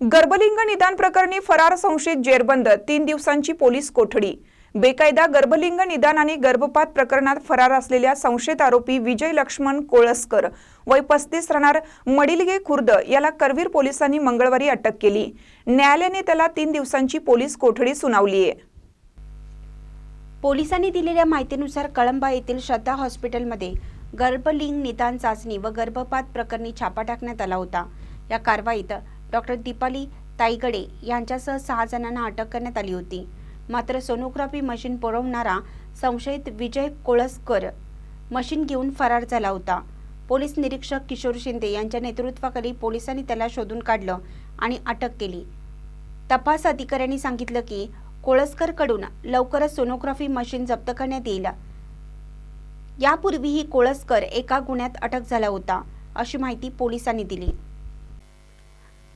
गर्भलिंग निदान प्रकरणी फरार संशयित जेरबंद तीन दिवसांची पोलीस कोठडी. बेकायदा गर्भलिंग निदान आणि गर्भपात प्रकरणात फरार असलेल्या संशयित आरोपी विजय लक्ष्मण कोळसकर वय पस्तीस राहणार मडिलगे खुर्द याला करवीर पोलिसांनी मंगळवारी अटक केली. न्यायालयाने त्याला तीन दिवसांची पोलीस कोठडी सुनावली आहे पोलिसांनी दिलेल्या माहितीनुसार कळंबा येथील श्रद्धा हॉस्पिटलमध्ये गर्भलिंग निदान चाचणी व गर्भपात प्रकरणी छापा टाकण्यात आला होता. या कारवाईत डॉक्टर दीपाली ताईगडे यांच्यासह सहा जणांना अटक करण्यात आली होती. मात्र सोनोग्राफी मशीन पुरवणारा संशयित विजय कोळसकर मशीन घेऊन फरार झाला होता. पोलीस निरीक्षक किशोर शिंदे यांच्या नेतृत्वाखाली पोलिसांनी त्याला शोधून काढलं आणि अटक केली. तपास अधिकाऱ्यांनी सांगितलं की कोळसकरकडून लवकरच सोनोग्राफी मशीन जप्त करण्यात येईल. यापूर्वीही कोळसकर एका गुन्ह्यात अटक झाला होता अशी माहिती पोलिसांनी दिली.